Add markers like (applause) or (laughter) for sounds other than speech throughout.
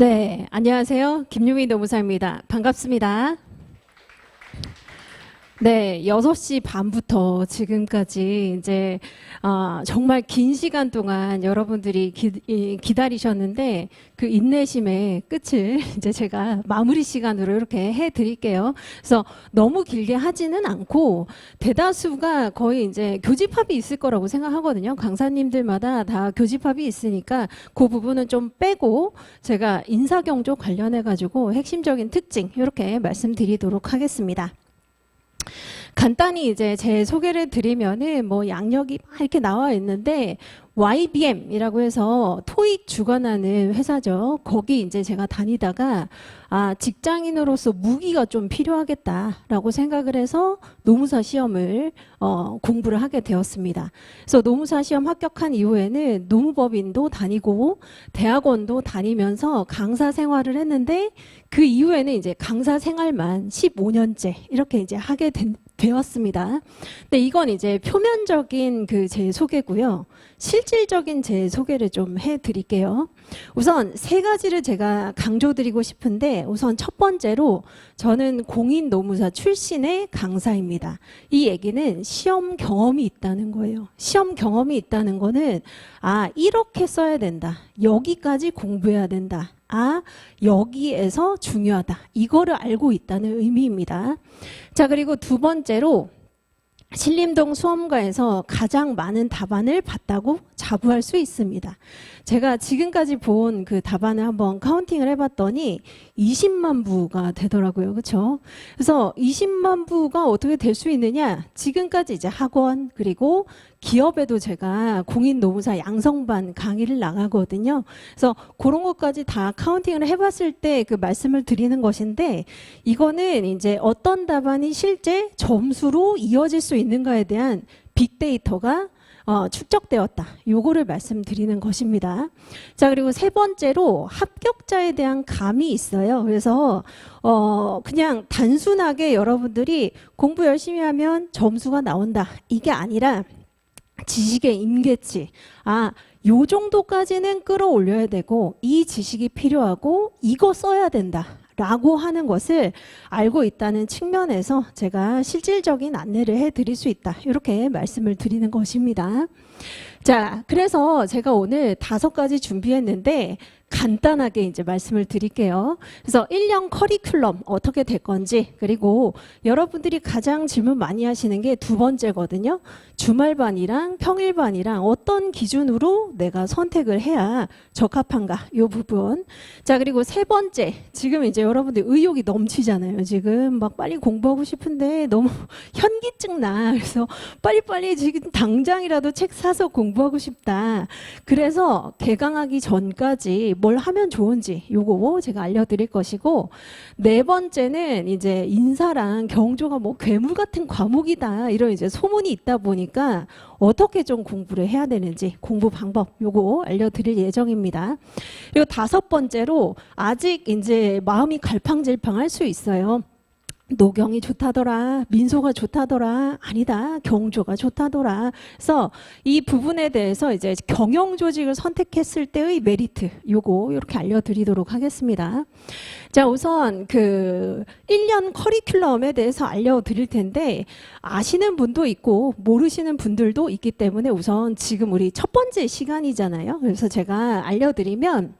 네, 안녕하세요. 김유미 노무사입니다. 반갑습니다. 네, 6시 반부터 지금까지 이제 아, 정말 긴 시간 동안 여러분들이 기, 이, 기 다리셨는데 그 인내심의 끝을 (laughs) 이제 제가 마무리 시간으로 이렇게 해 드릴게요. 그래서 너무 길게 하지는 않고 대다수가 거의 이제 교집합이 있을 거라고 생각하거든요. 강사님들마다 다 교집합이 있으니까 그 부분은 좀 빼고 제가 인사경조 관련해 가지고 핵심적인 특징 이렇게 말씀드리도록 하겠습니다. 간단히 이제 제 소개를 드리면은 뭐 양력이 막 이렇게 나와 있는데 YBM이라고 해서 토익 주관하는 회사죠. 거기 이제 제가 다니다가 아, 직장인으로서 무기가 좀 필요하겠다라고 생각을 해서 노무사 시험을 어, 공부를 하게 되었습니다. 그래서 노무사 시험 합격한 이후에는 노무법인도 다니고 대학원도 다니면서 강사 생활을 했는데 그 이후에는 이제 강사 생활만 15년째 이렇게 이제 하게 된, 되었습니다. 근데 이건 이제 표면적인 그 제 소개고요. 실질적인 제 소개를 좀 해드릴게요. 우선 세 가지를 제가 강조드리고 싶은데 우선 첫 번째로 저는 공인 노무사 출신의 강사입니다. 이 얘기는 시험 경험이 있다는 거예요. 시험 경험이 있다는 거는 아 이렇게 써야 된다. 여기까지 공부해야 된다. 아, 여기에서 중요하다. 이거를 알고 있다는 의미입니다. 자, 그리고 두 번째로 신림동 수험가에서 가장 많은 답안을 봤다고 자부할 수 있습니다. 제가 지금까지 본 그 답안을 한번 카운팅을 해봤더니 20만 부가 되더라고요. 그렇죠? 그래서 20만 부가 어떻게 될 수 있느냐? 지금까지 이제 학원 그리고 기업에도 제가 공인 노무사 양성반 강의를 나가거든요. 그래서 그런 것까지 다 카운팅을 해봤을 때 그 말씀을 드리는 것인데 이거는 이제 어떤 답안이 실제 점수로 이어질 수 있는가에 대한 빅데이터가 어, 축적되었다. 요거를 말씀드리는 것입니다. 자, 그리고 세 번째로 합격자에 대한 감이 있어요. 그래서 어, 그냥 단순하게 여러분들이 공부 열심히 하면 점수가 나온다. 이게 아니라 지식의 임계치. 아, 요 정도까지는 끌어올려야 되고 이 지식이 필요하고 이거 써야 된다. 라고 하는 것을 알고 있다는 측면에서 제가 실질적인 안내를 해 드릴 수 있다. 이렇게 말씀을 드리는 것입니다. 자, 그래서 제가 오늘 다섯 가지 준비했는데 간단하게 이제 말씀을 드릴게요. 그래서 1년 커리큘럼 어떻게 될 건지 그리고 여러분들이 가장 질문 많이 하시는 게 두 번째거든요. 주말반이랑 평일반이랑 어떤 기준으로 내가 선택을 해야 적합한가 요 부분. 자, 그리고 세 번째. 지금 이제 여러분들 의욕이 넘치잖아요. 지금 막 빨리 공부하고 싶은데 너무 (laughs) 현기증 나. 그래서 빨리빨리 지금 당장이라도 책 사서 공부 하고 싶다. 그래서 개강하기 전까지 뭘 하면 좋은지 요거 제가 알려드릴 것이고 네 번째는 이제 인사랑 경조가 뭐 괴물 같은 과목이다 이런 이제 소문이 있다 보니까 어떻게 좀 공부를 해야 되는지 공부 방법 요거 알려드릴 예정입니다. 그리고 다섯 번째로 아직 이제 마음이 갈팡질팡할 수 있어요. 노경이 좋다더라, 민소가 좋다더라, 아니다, 경조가 좋다더라. 그래서 이 부분에 대해서 이제 경영 조직을 선택했을 때의 메리트, 요거 이렇게 알려드리도록 하겠습니다. 자, 우선 그 1년 커리큘럼에 대해서 알려드릴 텐데 아시는 분도 있고 모르시는 분들도 있기 때문에 우선 지금 우리 첫 번째 시간이잖아요. 그래서 제가 알려드리면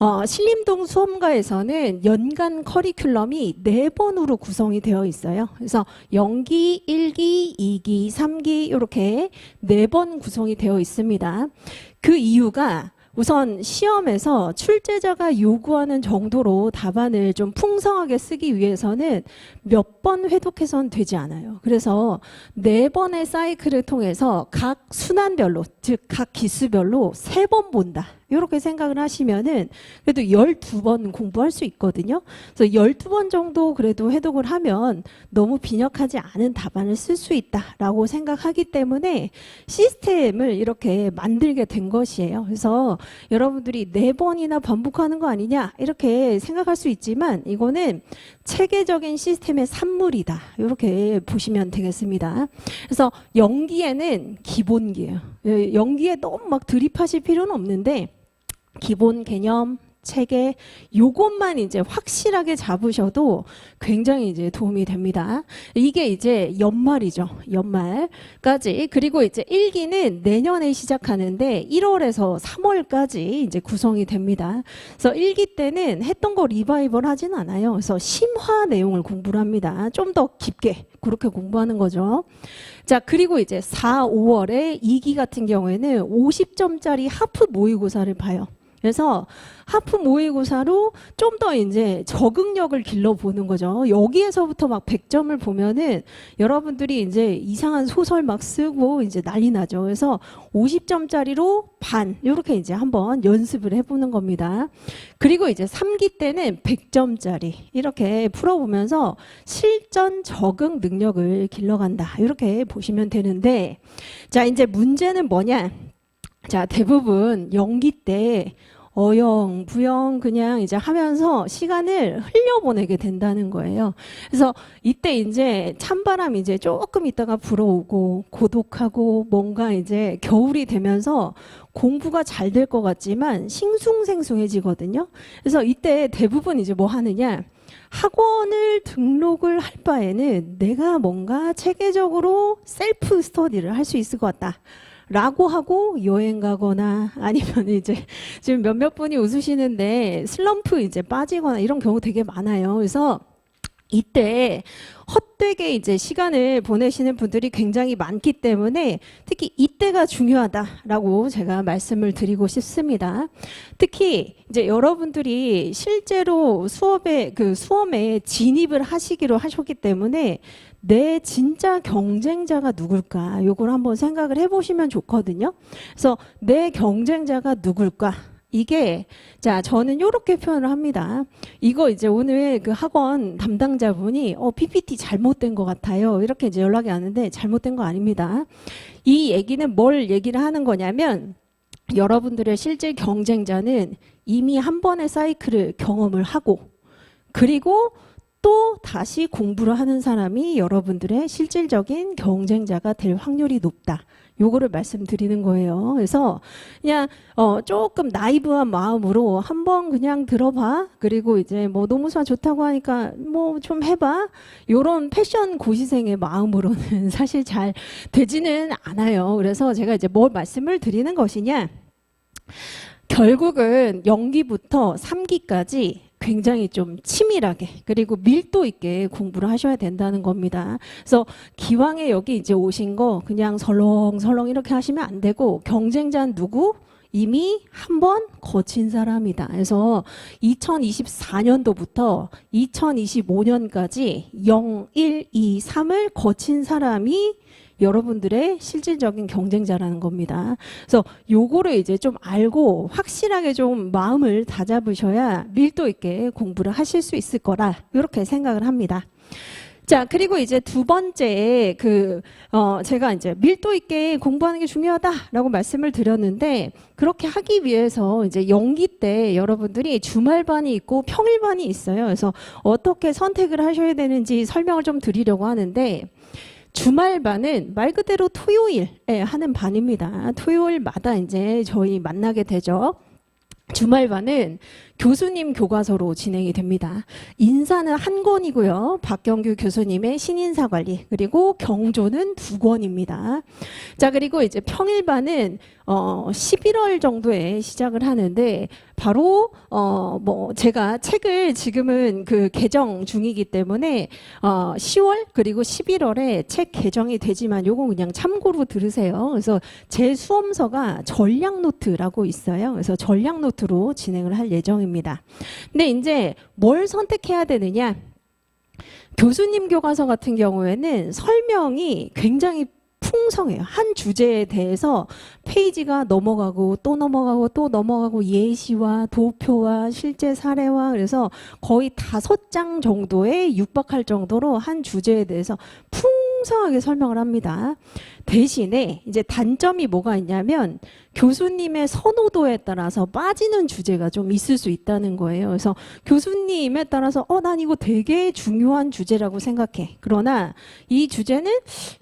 어, 신림동 수험가에서는 연간 커리큘럼이 네 번으로 구성이 되어 있어요. 그래서 연기, 1기, 2기, 3기 이렇게 네 번 구성이 되어 있습니다. 그 이유가 우선 시험에서 출제자가 요구하는 정도로 답안을 좀 풍성하게 쓰기 위해서는 몇 번 회독해서는 되지 않아요. 그래서 네 번의 사이클을 통해서 각 순환별로, 즉 각 기수별로 세 번 본다. 이렇게 생각을 하시면은 그래도 12번 공부할 수 있거든요. 그래서 12번 정도 그래도 해독을 하면 너무 빈약하지 않은 답안을 쓸 수 있다라고 생각하기 때문에 시스템을 이렇게 만들게 된 것이에요. 그래서 여러분들이 네 번이나 반복하는 거 아니냐 이렇게 생각할 수 있지만 이거는 체계적인 시스템의 산물이다. 이렇게 보시면 되겠습니다. 그래서 연기에는 기본기예요. 예, 연기에 너무 막 드립하실 필요는 없는데 기본 개념, 체계 요것만 이제 확실하게 잡으셔도 굉장히 이제 도움이 됩니다. 이게 이제 연말이죠. 연말까지. 그리고 이제 일기는 내년에 시작하는데 1월에서 3월까지 이제 구성이 됩니다. 그래서 일기 때는 했던 거 리바이벌 하진 않아요. 그래서 심화 내용을 공부를 합니다. 좀 더 깊게 그렇게 공부하는 거죠. 자, 그리고 이제 4, 5월에 2기 같은 경우에는 50점짜리 하프 모의고사를 봐요. 그래서 하프 모의고사로 좀 더 이제 적응력을 길러보는 거죠. 여기에서부터 막 100점을 보면은 여러분들이 이제 이상한 소설 막 쓰고 이제 난리 나죠. 그래서 50점짜리로 반, 이렇게 이제 한번 연습을 해보는 겁니다. 그리고 이제 3기 때는 100점짜리 이렇게 풀어보면서 실전 적응 능력을 길러간다. 이렇게 보시면 되는데 자, 이제 문제는 뭐냐? 자, 대부분 연기 때 어영, 부영 그냥 이제 하면서 시간을 흘려보내게 된다는 거예요. 그래서 이때 이제 찬바람이 이제 조금 있다가 불어오고 고독하고 뭔가 이제 겨울이 되면서 공부가 잘 될 것 같지만 싱숭생숭해지거든요. 그래서 이때 대부분 이제 뭐 하느냐. 학원을 등록을 할 바에는 내가 뭔가 체계적으로 셀프 스터디를 할 수 있을 것 같다. 라고 하고 여행 가거나 (laughs) 아니면 이제 지금 몇몇 분이 웃으시는데 슬럼프 이제 빠지거나 이런 경우 되게 많아요. 그래서 이때 헛되게 이제 시간을 보내시는 분들이 굉장히 많기 때문에 특히 이때가 중요하다라고 제가 말씀을 드리고 싶습니다. 특히 이제 여러분들이 실제로 수업에 그 수험에 진입을 하시기로 하셨기 때문에 내 진짜 경쟁자가 누굴까? 요걸 한번 생각을 해 보시면 좋거든요. 그래서 내 경쟁자가 누굴까? 이게 자 저는 이렇게 표현을 합니다. 이거 이제 오늘 그 학원 담당자분이 어 PPT 잘못된 것 같아요. 이렇게 이제 연락이 왔는데 잘못된 거 아닙니다. 이 얘기는 뭘 얘기를 하는 거냐면 여러분들의 실제 경쟁자는 이미 한 번의 사이클을 경험을 하고 그리고 또 다시 공부를 하는 사람이 여러분들의 실질적인 경쟁자가 될 확률이 높다. 요거를 말씀드리는 거예요. 그래서 그냥 어 조금 나이브한 마음으로 한번 그냥 들어봐. 그리고 이제 뭐 노무사 좋다고 하니까 뭐 좀 해봐. 요런 패션 고시생의 마음으로는 (laughs) 사실 잘 되지는 않아요. 그래서 제가 이제 뭘 말씀을 드리는 것이냐. 결국은 연기부터 3기까지 굉장히 좀 치밀하게 그리고 밀도 있게 공부를 하셔야 된다는 겁니다. 그래서 기왕에 여기 이제 오신 거 그냥 설렁설렁 이렇게 하시면 안 되고 경쟁자는 누구? 이미 한 번 거친 사람이다. 그래서 2024년도부터 2025년까지 0, 1, 2, 3을 거친 사람이 여러분들의 실질적인 경쟁자라는 겁니다. 그래서 요거를 이제 좀 알고 확실하게 좀 마음을 다잡으셔야 밀도 있게 공부를 하실 수 있을 거라 이렇게 생각을 합니다. 자, 그리고 이제 두 번째, 그, 어, 제가 이제 밀도 있게 공부하는 게 중요하다라고 말씀을 드렸는데, 그렇게 하기 위해서 이제 연기 때 여러분들이 주말반이 있고 평일반이 있어요. 그래서 어떻게 선택을 하셔야 되는지 설명을 좀 드리려고 하는데, 주말반은 말 그대로 토요일에 하는 반입니다. 토요일마다 이제 저희 만나게 되죠. 주말반은 교수님 교과서로 진행이 됩니다. 인사는 한 권이고요. 박경규 교수님의 신인사 관리 그리고 경조는 두 권입니다. 자 그리고 이제 평일반은 어 11월 정도에 시작을 하는데 바로 어 뭐 제가 책을 지금은 그 개정 중이기 때문에 어 10월 그리고 11월에 책 개정이 되지만 요거 그냥 참고로 들으세요. 그래서 제 수험서가 전략 노트라고 있어요. 그래서 전략 노트로 진행을 할 예정입니다. 근데 이제 뭘 선택해야 되느냐? 교수님 교과서 같은 경우에는 설명이 굉장히 풍성해요. 한 주제에 대해서 페이지가 넘어가고 또 넘어가고 또 넘어가고 예시와 도표와 실제 사례와 그래서 거의 다섯 장 정도에 육박할 정도로 한 주제에 대해서 풍성하게 설명을 합니다. 대신에 이제 단점이 뭐가 있냐면 교수님의 선호도에 따라서 빠지는 주제가 좀 있을 수 있다는 거예요. 그래서 교수님에 따라서 어, 난 이거 되게 중요한 주제라고 생각해. 그러나 이 주제는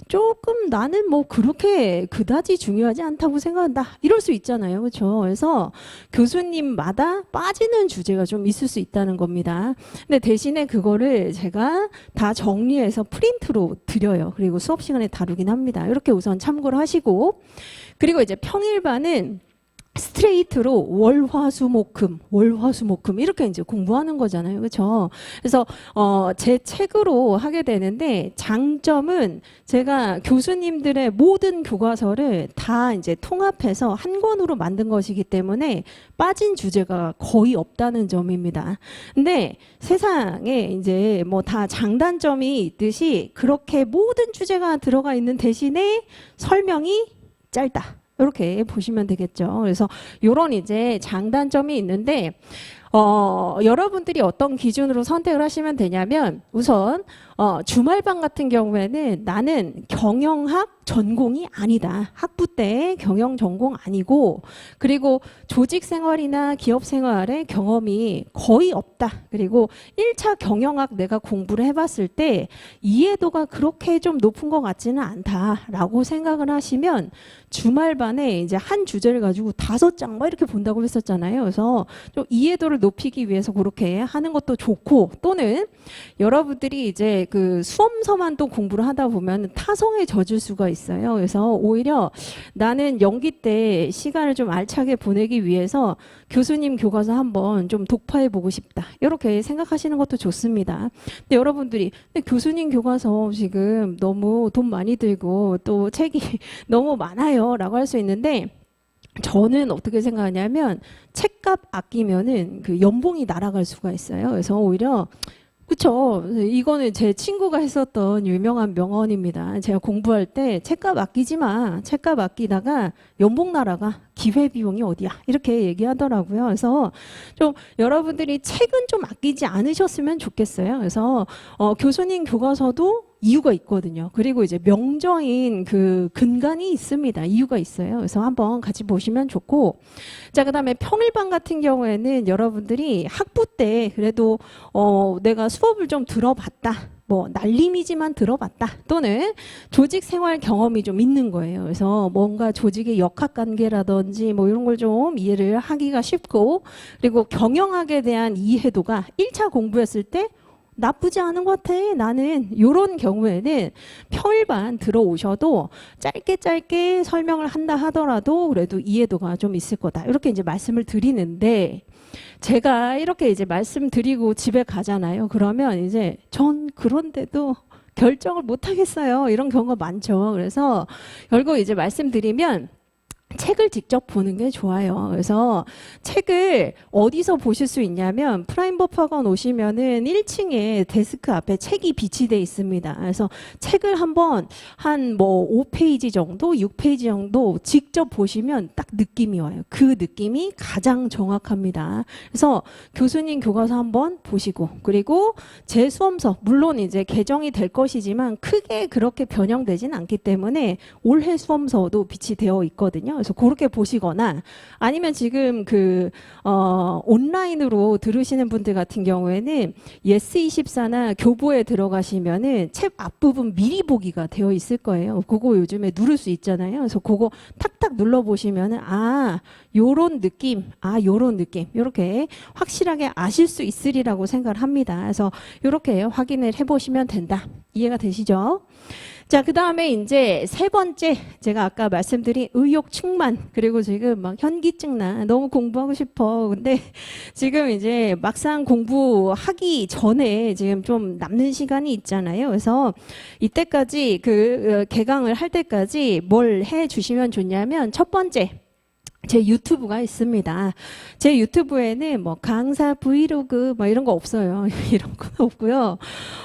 조금 나는 뭐 그렇게 그다지 중요하지 않다고 생각한다. 이럴 수 있잖아요. 그렇죠? 그래서 교수님마다 빠지는 주제가 좀 있을 수 있다는 겁니다. 근데 대신에 그거를 제가 다 정리해서 프린트로 드려요. 그리고 수업 시간에 다루긴 합니다. 이렇게 우선 참고를 하시고 그리고 이제 평일반 은 스트레이트로 월화수목금, 월화수목금 이렇게 이제 공부하는 거잖아요, 그렇죠? 그래서 어, 제 책으로 하게 되는데 장점은 제가 교수님들의 모든 교과서를 다 이제 통합해서 한 권으로 만든 것이기 때문에 빠진 주제가 거의 없다는 점입니다. 근데 세상에 이제 뭐 다 장단점이 있듯이 그렇게 모든 주제가 들어가 있는 대신에 설명이 짧다. 이렇게 보시면 되겠죠. 그래서 요런 이제 장단점이 있는데 어, 여러분들이 어떤 기준으로 선택을 하시면 되냐면 우선 어, 주말반 같은 경우에는 나는 경영학 전공이 아니다. 학부 때 경영 전공 아니고 그리고 조직 생활이나 기업 생활의 경험이 거의 없다. 그리고 1차 경영학 내가 공부를 해봤을 때 이해도가 그렇게 좀 높은 것 같지는 않다라고 생각을 하시면 주말반에 이제 한 주제를 가지고 다섯 장 막 이렇게 본다고 했었잖아요. 그래서 좀 이해도를 높이기 위해서 그렇게 하는 것도 좋고 또는 여러분들이 이제 그 수험서만 또 공부를 하다 보면 타성에 젖을 수가 있어요. 그래서 오히려 나는 연기 때 시간을 좀 알차게 보내기 위해서 교수님 교과서 한번 좀 독파해 보고 싶다. 이렇게 생각하시는 것도 좋습니다. 근데 여러분들이 근데 교수님 교과서 지금 너무 돈 많이 들고 또 책이 (laughs) 너무 많아요라고 할 수 있는데 저는 어떻게 생각하냐면 책값 아끼면은 그 연봉이 날아갈 수가 있어요. 그래서 오히려 그쵸. 이거는 제 친구가 했었던 유명한 명언입니다. 제가 공부할 때 책값 아끼지 마. 책값 아끼다가 연봉 날아가. 기회 비용이 어디야. 이렇게 얘기하더라고요. 그래서 좀 여러분들이 책은 좀 아끼지 않으셨으면 좋겠어요. 그래서 어, 교수님 교과서도 이유가 있거든요. 그리고 이제 명정인 그 근간이 있습니다. 이유가 있어요. 그래서 한번 같이 보시면 좋고. 자, 그 다음에 평일반 같은 경우에는 여러분들이 학부 때 그래도 어, 내가 수업을 좀 들어봤다. 뭐 날림이지만 들어봤다 또는 조직 생활 경험이 좀 있는 거예요. 그래서 뭔가 조직의 역학 관계라든지 뭐 이런 걸 좀 이해를 하기가 쉽고 그리고 경영학에 대한 이해도가 1차 공부했을 때 나쁘지 않은 것 같아. 나는 이런 경우에는 평일반 들어오셔도 짧게 짧게 설명을 한다 하더라도 그래도 이해도가 좀 있을 거다. 이렇게 이제 말씀을 드리는데 제가 이렇게 이제 말씀드리고 집에 가잖아요. 그러면 이제 전 그런데도 결정을 못 하겠어요. 이런 경우가 많죠. 그래서 결국 이제 말씀드리면 책을 직접 보는 게 좋아요. 그래서 책을 어디서 보실 수 있냐면 프라임버퍼건 오시면은 1층에 데스크 앞에 책이 비치돼 있습니다. 그래서 책을 한번 한 뭐 5페이지 정도, 6페이지 정도 직접 보시면 딱 느낌이 와요. 그 느낌이 가장 정확합니다. 그래서 교수님 교과서 한번 보시고 그리고 제 수험서 물론 이제 개정이 될 것이지만 크게 그렇게 변형되진 않기 때문에 올해 수험서도 빛이 되어 있거든요. 그래서 그렇게 보시거나 아니면 지금 그 어, 온라인으로 들으시는 분들 같은 경우에는 예스24나 교보에 들어가시면은 책 앞부분 미리 보기가 되어 있을 거예요. 그거 요즘에 누를 수 있잖아요. 그래서 그거 탁탁 눌러 보시면은 아, 요런 느낌, 아, 요런 느낌. 요렇게 확실하게 아실 수 있으리라고 생각을 합니다. 그래서 요렇게 확인을 해 보시면 된다. 이해가 되시죠? 자, 그 다음에 이제 세 번째, 제가 아까 말씀드린 의욕 충만, 그리고 지금 막 현기증 나, 너무 공부하고 싶어. 근데 (laughs) 지금 이제 막상 공부하기 전에 지금 좀 남는 시간이 있잖아요. 그래서 이때까지 그 어, 개강을 할 때까지 뭘 해 주시면 좋냐면 첫 번째, 제 유튜브가 있습니다. 제 유튜브에는 뭐 강사 브이로그 뭐 이런 거 없어요. (laughs) 이런 건 없고요.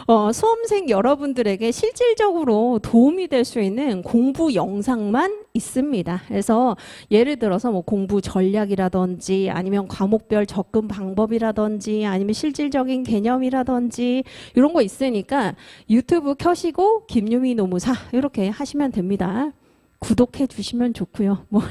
어, 수험생 여러분들에게 실질적으로 도움이 될 수 있는 공부 영상만 있습니다. 그래서 예를 들어서 뭐 공부 전략이라든지 아니면 과목별 접근 방법이라든지 아니면 실질적인 개념이라든지 이런 거 있으니까 유튜브 켜시고 김유미 노무사 이렇게 하시면 됩니다. 구독해 주시면 좋고요. (laughs) 뭐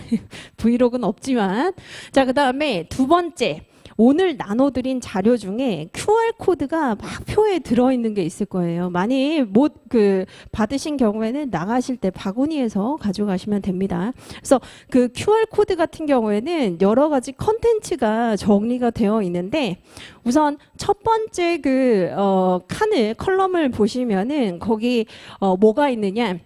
브이로그는 없지만 자 그다음에 두 번째 오늘 나눠드린 자료 중에 QR 코드가 막 표에 들어있는 게 있을 거예요. 많이 못 그 받으신 경우에는 나가실 때 바구니에서 가져가시면 됩니다. 그래서 그 QR 코드 같은 경우에는 여러 가지 컨텐츠가 정리가 되어 있는데 우선 첫 번째 그 어, 칸을 컬럼을 보시면은 거기 어, 뭐가 있느냐?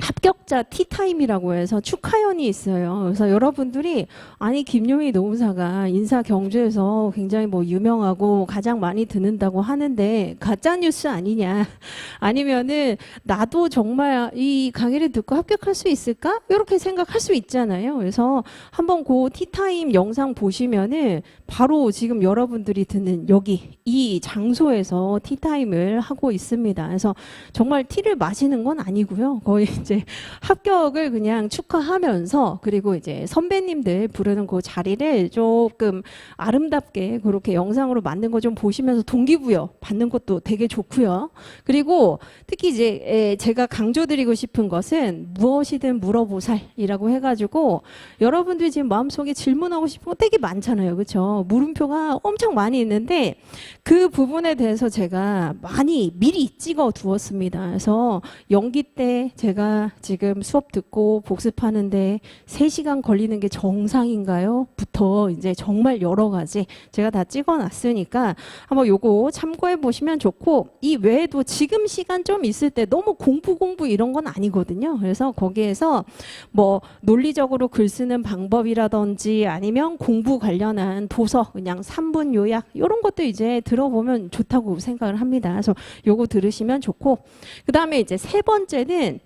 합격자 티타임이라고 해서 축하연이 있어요. 그래서 여러분들이 아니 김용희 노무사가 인사 경주에서 굉장히 뭐 유명하고 가장 많이 듣는다고 하는데 가짜 뉴스 아니냐? (laughs) 아니면은 나도 정말 이 강의를 듣고 합격할 수 있을까? 이렇게 생각할 수 있잖아요. 그래서 한번 그 티타임 영상 보시면은 바로 지금 여러분들이 듣는 여기 이 장소에서 티타임을 하고 있습니다. 그래서 정말 티를 마시는 건 아니고요. 거의 이제 합격을 그냥 축하하면서 그리고 이제 선배님들 부르는 그 자리를 조금 아름답게 그렇게 영상으로 만든 거 좀 보시면서 동기부여 받는 것도 되게 좋고요. 그리고 특히 이제 에, 제가 강조드리고 싶은 것은 무엇이든 물어보살이라고 해가지고 여러분들이 지금 마음속에 질문하고 싶은 거 되게 많잖아요. 그렇죠? 물음표가 엄청 많이 있는데 그 부분에 대해서 제가 많이 미리 찍어 두었습니다. 그래서 연기 때 제가 지금 수업 듣고 복습하는데 3시간 걸리는 게 정상인가요? 부터 이제 정말 여러 가지 제가 다 찍어 놨으니까 한번 요거 참고해 보시면 좋고 이 외에도 지금 시간 좀 있을 때 너무 공부 공부 이런 건 아니거든요. 그래서 거기에서 뭐 논리적으로 글 쓰는 방법이라든지 아니면 공부 관련한 도서 그냥 3분 요약 이런 것도 이제 들어보면 좋다고 생각을 합니다. 그래서 요거 들으시면 좋고 그다음에 이제 세 번째는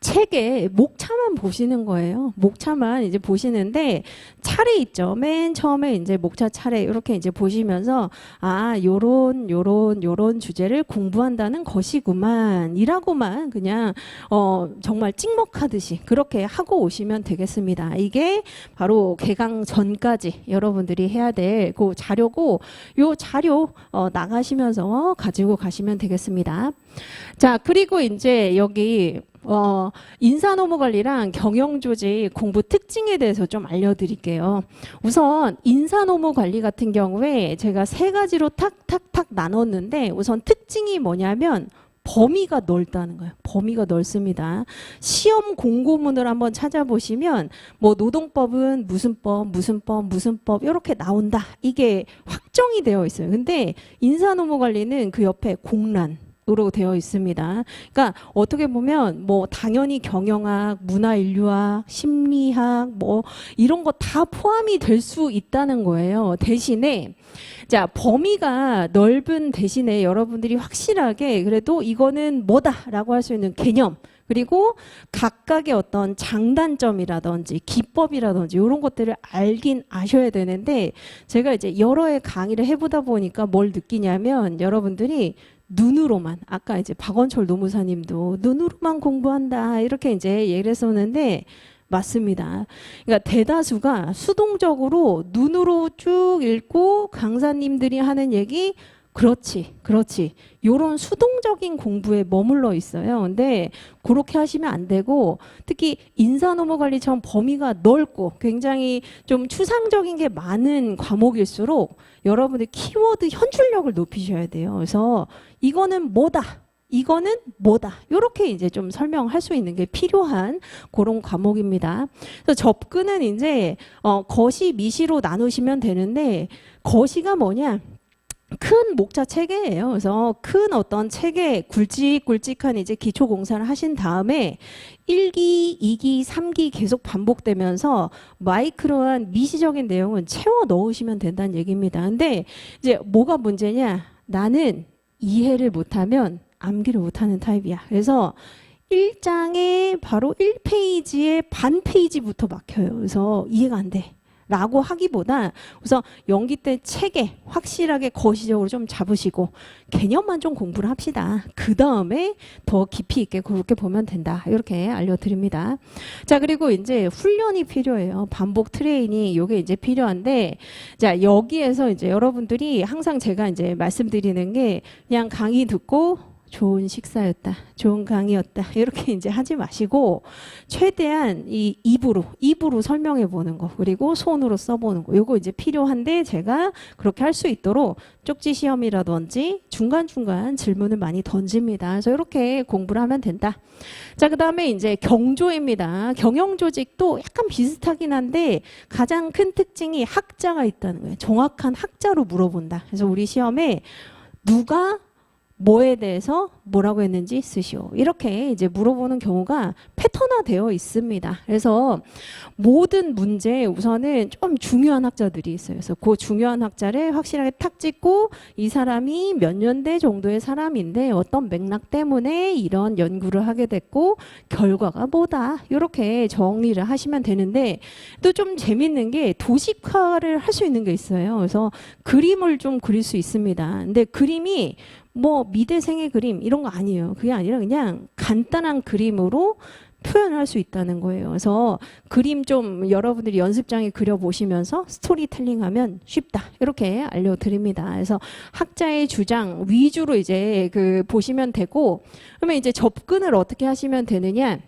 책에 목차만 보시는 거예요. 목차만 이제 보시는데 차례 있죠. 맨 처음에 이제 목차 차례 이렇게 이제 보시면서 아 요런 요런 요런 주제를 공부한다는 것이구만이라고만 그냥 어 정말 찍먹하듯이 그렇게 하고 오시면 되겠습니다. 이게 바로 개강 전까지 여러분들이 해야 될 그 자료고 요 자료 어 나가시면서 가지고 가시면 되겠습니다. 자 그리고 이제 여기 어, 인사노무 관리랑 경영조직 공부 특징에 대해서 좀 알려드릴게요. 우선 인사노무 관리 같은 경우에 제가 세 가지로 탁탁탁 나눴는데 우선 특징이 뭐냐면 범위가 넓다는 거예요. 범위가 넓습니다. 시험 공고문을 한번 찾아보시면 뭐 노동법은 무슨 법, 무슨 법, 무슨 법 이렇게 나온다. 이게 확정이 되어 있어요. 근데 인사노무 관리는 그 옆에 공란 으로 되어 있습니다. 그러니까 어떻게 보면 뭐 당연히 경영학, 문화 인류학, 심리학 뭐 이런 거 다 포함이 될 수 있다는 거예요. 대신에 자 범위가 넓은 대신에 여러분들이 확실하게 그래도 이거는 뭐다라고 할 수 있는 개념 그리고 각각의 어떤 장단점이라든지 기법이라든지 이런 것들을 알긴 아셔야 되는데 제가 이제 여러 해 강의를 해보다 보니까 뭘 느끼냐면 여러분들이 눈으로만 아까 이제 박원철 노무사님도 눈으로만 공부한다 이렇게 이제 얘기를 했었는데 맞습니다. 그러니까 대다수가 수동적으로 눈으로 쭉 읽고 강사님들이 하는 얘기 그렇지, 그렇지. 요런 수동적인 공부에 머물러 있어요. 근데 그렇게 하시면 안 되고 특히 인사노무 관리처럼 범위가 넓고 굉장히 좀 추상적인 게 많은 과목일수록 여러분들 키워드 현출력을 높이셔야 돼요. 그래서 이거는 뭐다. 이거는 뭐다. 이렇게 이제 좀 설명할 수 있는 게 필요한 그런 과목입니다. 그래서 접근은 이제 어, 거시 미시로 나누시면 되는데 거시가 뭐냐? 큰 목차 체계예요. 그래서 큰 어떤 체계 굵직굵직한 이제 기초 공사를 하신 다음에 1기, 2기, 3기 계속 반복되면서 마이크로한 미시적인 내용은 채워 넣으시면 된다는 얘기입니다. 근데 이제 뭐가 문제냐? 나는 이해를 못하면 암기를 못하는 타입이야. 그래서 1장에 바로 1페이지에 반 페이지부터 막혀요. 그래서 이해가 안 돼. 라고 하기보다 우선 연기 때 체계 확실하게 거시적으로 좀 잡으시고 개념만 좀 공부를 합시다. 그 다음에 더 깊이 있게 그렇게 보면 된다. 이렇게 알려드립니다. 자 그리고 이제 훈련이 필요해요. 반복 트레이닝 요게 이제 필요한데 자 여기에서 이제 여러분들이 항상 제가 이제 말씀드리는 게 그냥 강의 듣고 좋은 식사였다. 좋은 강의였다. 이렇게 (laughs) 이제 하지 마시고 최대한 이 입으로 입으로 설명해 보는 거 그리고 손으로 써 보는 거. 요거 이제 필요한데 제가 그렇게 할 수 있도록 쪽지 시험이라든지 중간 중간 질문을 많이 던집니다. 그래서 이렇게 공부를 하면 된다. 자, 그다음에 이제 경조입니다. 경영 조직도 약간 비슷하긴 한데 가장 큰 특징이 학자가 있다는 거예요. 정확한 학자로 물어본다. 그래서 우리 시험에 누가 뭐에 대해서 뭐라고 했는지 쓰시오. 이렇게 이제 물어보는 경우가 패턴화되어 있습니다. 그래서 모든 문제에 우선은 좀 중요한 학자들이 있어요. 그래서 그 중요한 학자를 확실하게 탁 찍고 이 사람이 몇 년대 정도의 사람인데 어떤 맥락 때문에 이런 연구를 하게 됐고 결과가 뭐다. 이렇게 정리를 하시면 되는데 또 좀 재밌는 게 도식화를 할 수 있는 게 있어요. 그래서 그림을 좀 그릴 수 있습니다. 근데 그림이 뭐 미대생의 그림 이런 거 아니에요. 그게 아니라 그냥 간단한 그림으로 표현을 할수 있다는 거예요. 그래서 그림 좀 여러분들이 연습장에 그려 보시면서 스토리텔링 하면 쉽다. 이렇게 알려 드립니다. 그래서 학자의 주장 위주로 이제 그 보시면 되고 그러면 이제 접근을 어떻게 하시면 되느냐?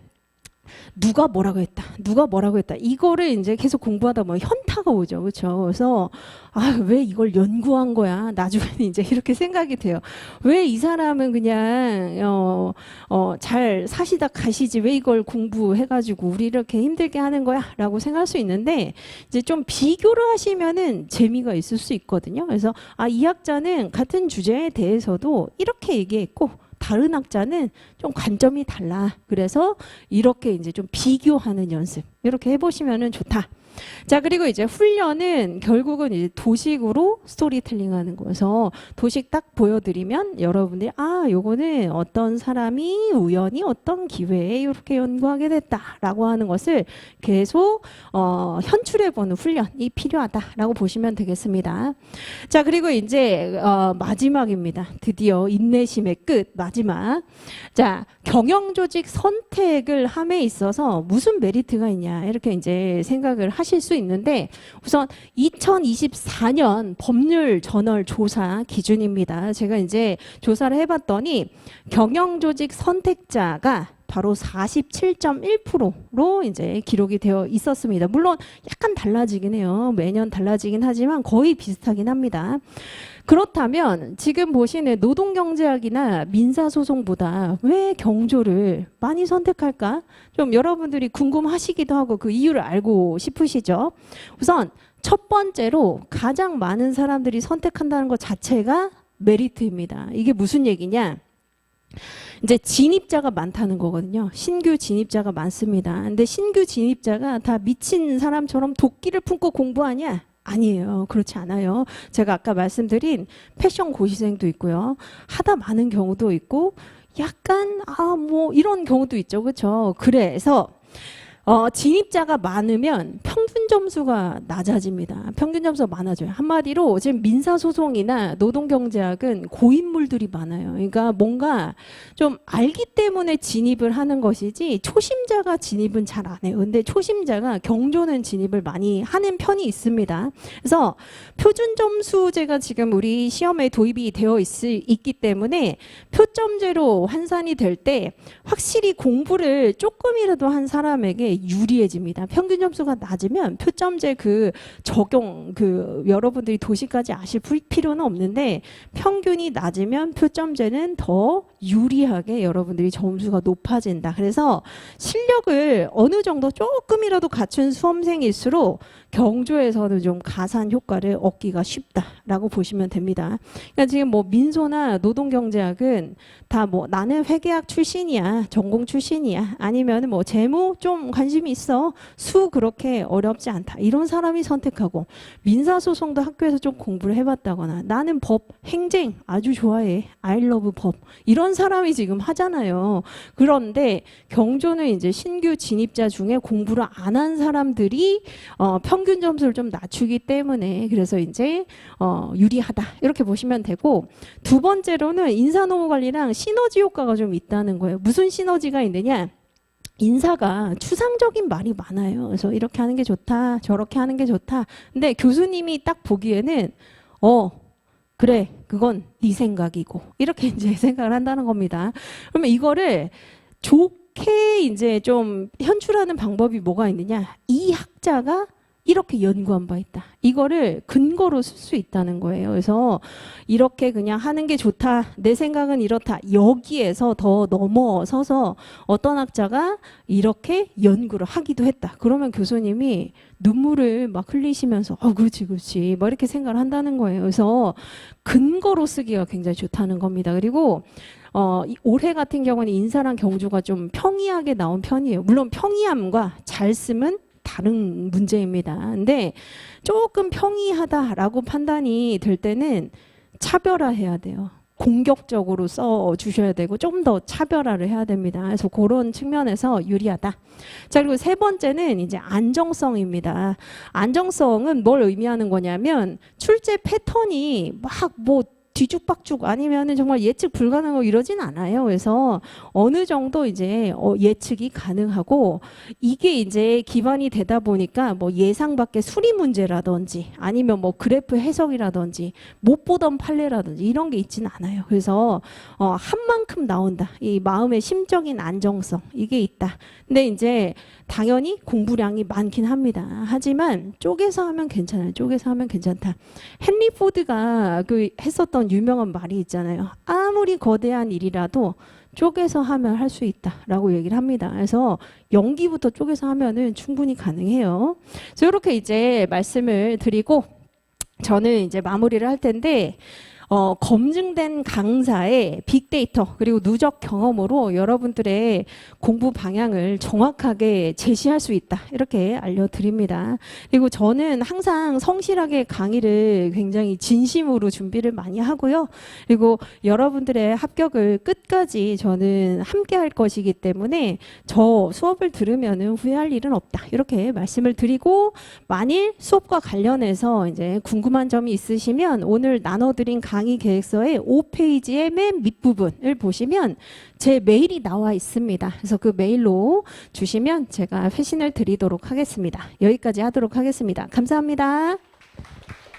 누가 뭐라고 했다. 누가 뭐라고 했다. 이거를 이제 계속 공부하다 보면 현타가 오죠. 그렇죠? 그래서 아, 왜 이걸 연구한 거야? 나중에는 이제 이렇게 생각이 돼요. 왜 이 사람은 그냥 어, 어, 잘 사시다 가시지 왜 이걸 공부해 가지고 우리 이렇게 힘들게 하는 거야라고 생각할 수 있는데 이제 좀 비교를 하시면은 재미가 있을 수 있거든요. 그래서 아, 이 학자는 같은 주제에 대해서도 이렇게 얘기했고 다른 학자는 좀 관점이 달라. 그래서 이렇게 이제 좀 비교하는 연습 이렇게 해보시면은 좋다. 자 그리고 이제 훈련은 결국은 이제 도식으로 스토리텔링 하는 거여서 도식 딱 보여드리면 여러분들이 아 요거는 어떤 사람이 우연히 어떤 기회에 이렇게 연구하게 됐다라고 하는 것을 계속 어, 현출해보는 훈련이 필요하다라고 보시면 되겠습니다. 자 그리고 이제 어, 마지막입니다. 드디어 인내심의 끝 마지막. 자 경영 조직 선택을 함에 있어서 무슨 메리트가 있냐 이렇게 이제 생각을 하실 수 있는데 우선 2024년 법률 저널 조사 기준입니다. 제가 이제 조사를 해봤더니 경영 조직 선택자가 바로 47.1%로 이제 기록이 되어 있었습니다. 물론 약간 달라지긴 해요. 매년 달라지긴 하지만 거의 비슷하긴 합니다. 그렇다면 지금 보시는 노동경제학이나 민사소송보다 왜 경조를 많이 선택할까? 좀 여러분들이 궁금하시기도 하고 그 이유를 알고 싶으시죠? 우선 첫 번째로 가장 많은 사람들이 선택한다는 것 자체가 메리트입니다. 이게 무슨 얘기냐? 이제 진입자가 많다는 거거든요. 신규 진입자가 많습니다. 근데 신규 진입자가 다 미친 사람처럼 도끼를 품고 공부하냐? 아니에요. 그렇지 않아요. 제가 아까 말씀드린 패션 고시생도 있고요. 하다 많은 경우도 있고 약간 아 뭐 이런 경우도 있죠. 그렇죠? 그래서 어, 진입자가 많으면 평균 점수가 낮아집니다. 평균 점수가 많아져요. 한마디로 지금 민사소송이나 노동경제학은 고인물들이 많아요. 그러니까 뭔가 좀 알기 때문에 진입을 하는 것이지 초심자가 진입은 잘 안 해요. 근데 초심자가 경조는 진입을 많이 하는 편이 있습니다. 그래서 표준 점수제가 지금 우리 시험에 도입이 되어 있, 있기 때문에 표점제로 환산이 될 때 확실히 공부를 조금이라도 한 사람에게 유리해집니다. 평균 점수가 낮으면 표점제 그 적용 그 여러분들이 도시까지 아실 필요는 없는데 평균이 낮으면 표점제는 더 유리하게 여러분들이 점수가 높아진다. 그래서 실력을 어느 정도 조금이라도 갖춘 수험생일수록 경조에서는 좀 가산 효과를 얻기가 쉽다라고 보시면 됩니다. 그러니까 지금 뭐 민소나 노동경제학은 다 뭐 나는 회계학 출신이야, 전공 출신이야, 아니면 뭐 재무 좀 관심이 있어, 수 그렇게 어 렵지 않다 이런 사람이 선택하고 민사소송도 학교에서 좀 공부를 해봤다거나 나는 법, 행정 아주 좋아해, 아이러브 법 이런 사람이 지금 하잖아요. 그런데 경조는 이제 신규 진입자 중에 공부를 안 한 사람들이 어, 평균 점수를 좀 낮추기 때문에 그래서 이제 어, 유리하다 이렇게 보시면 되고 두 번째로는 인사노무 관리랑 시너지 효과가 좀 있다는 거예요. 무슨 시너지가 있느냐? 인사가 추상적인 말이 많아요. 그래서 이렇게 하는 게 좋다, 저렇게 하는 게 좋다. 근데 교수님이 딱 보기에는 어 그래, 그건 네 생각이고. 이렇게 (laughs) 이제 생각을 한다는 겁니다. 그러면 이거를 좋게 이제 좀 현출하는 방법이 뭐가 있느냐? 이 학자가 이렇게 연구한 바 있다. 이거를 근거로 쓸 수 있다는 거예요. 그래서 이렇게 그냥 하는 게 좋다. 내 생각은 이렇다. 여기에서 더 넘어서서 어떤 학자가 이렇게 연구를 하기도 했다. 그러면 교수님이 눈물을 막 흘리시면서 어 그렇지 그렇지 뭐 이렇게 생각을 한다는 거예요. 그래서 근거로 쓰기가 굉장히 좋다는 겁니다. 그리고 어, 이 올해 같은 경우는 인사랑 경주가 좀 평이하게 나온 편이에요. 물론 평이함과 잘 쓰면 다른 문제입니다. 근데 조금 평이하다라고 판단이 될 때는 차별화해야 돼요. 공격적으로 써 주셔야 되고 좀 더 차별화를 해야 됩니다. 그래서 그런 측면에서 유리하다. 자, 그리고 세 번째는 이제 안정성입니다. 안정성은 뭘 의미하는 거냐면 출제 패턴이 막뭐 뒤죽박죽 아니면은 정말 예측 불가능하고 이러진 않아요. 그래서 어느 정도 이제 어, 예측이 가능하고 이게 이제 기반이 되다 보니까 뭐 예상 밖의 수리 문제라든지 아니면 뭐 그래프 해석이라든지 못 보던 판례라든지 이런 게 있지는 않아요. 그래서 어, 한 만큼 나온다. 이 마음의 심적인 안정성 이게 있다. 근데 이제 당연히 공부량이 많긴 합니다. 하지만 쪼개서 하면 괜찮아요. 쪼개서 하면 괜찮다. 헨리 포드가 그 했었던 유명한 말이 있잖아요. 아무리 거대한 일이라도 쪼개서 하면 할 수 있다라고 얘기를 합니다. 그래서 연기부터 쪼개서 하면은 충분히 가능해요. 그래서 이렇게 이제 말씀을 드리고 저는 이제 마무리를 할 텐데 어, 검증된 강사의 빅데이터 그리고 누적 경험으로 여러분들의 공부 방향을 정확하게 제시할 수 있다 이렇게 알려드립니다. 그리고 저는 항상 성실하게 강의를 굉장히 진심으로 준비를 많이 하고요. 그리고 여러분들의 합격을 끝까지 저는 함께 할 것이기 때문에 저 수업을 들으면은 후회할 일은 없다 이렇게 말씀을 드리고 만일 수업과 관련해서 이제 궁금한 점이 있으시면 오늘 나눠드린 강의 계획서의 5페이지의 맨 밑부분을 보시면 제 메일이 나와 있습니다. 그래서 그 메일로 주시면 제가 회신을 드리도록 하겠습니다. 여기까지 하도록 하겠습니다. 감사합니다.